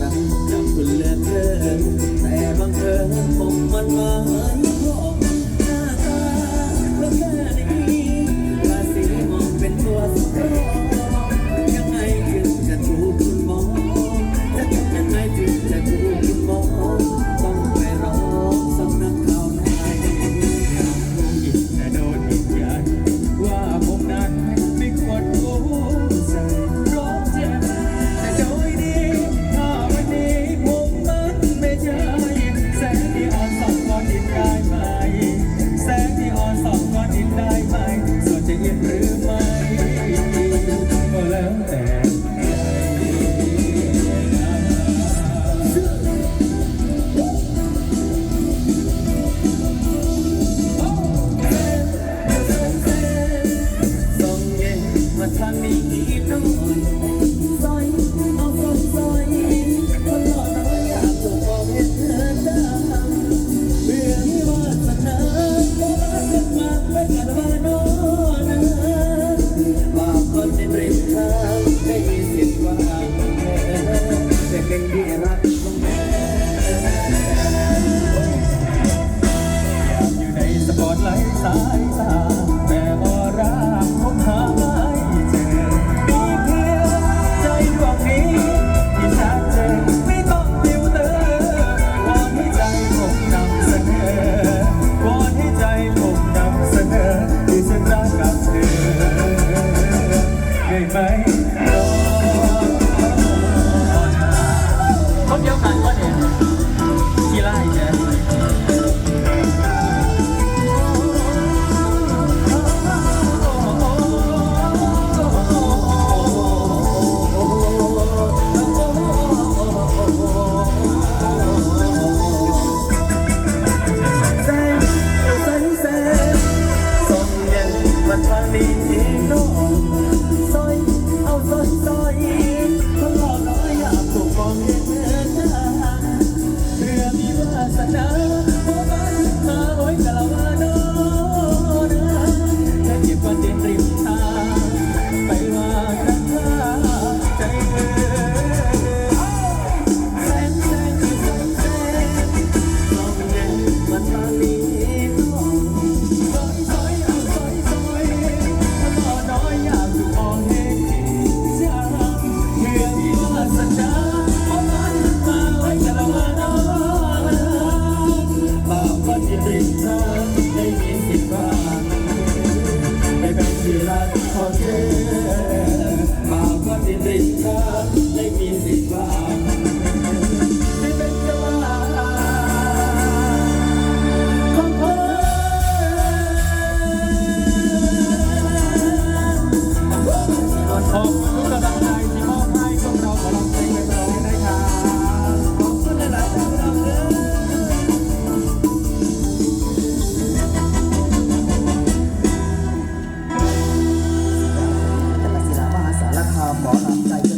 รักจำคุเลือเกินแต่บางเอิญผมมันมา ว่าฉันไม่คิด้องซอยเอาซอยซอยตลอดระยะตัวบอกให้เธอจำเบื่อไม่ว่าสนาก็มากิดมาไม่กันว่านอนว่าคนเปริมทางไม่มีสิทธิ์ว่างแต่เป็นที่รัก ขอนำใจ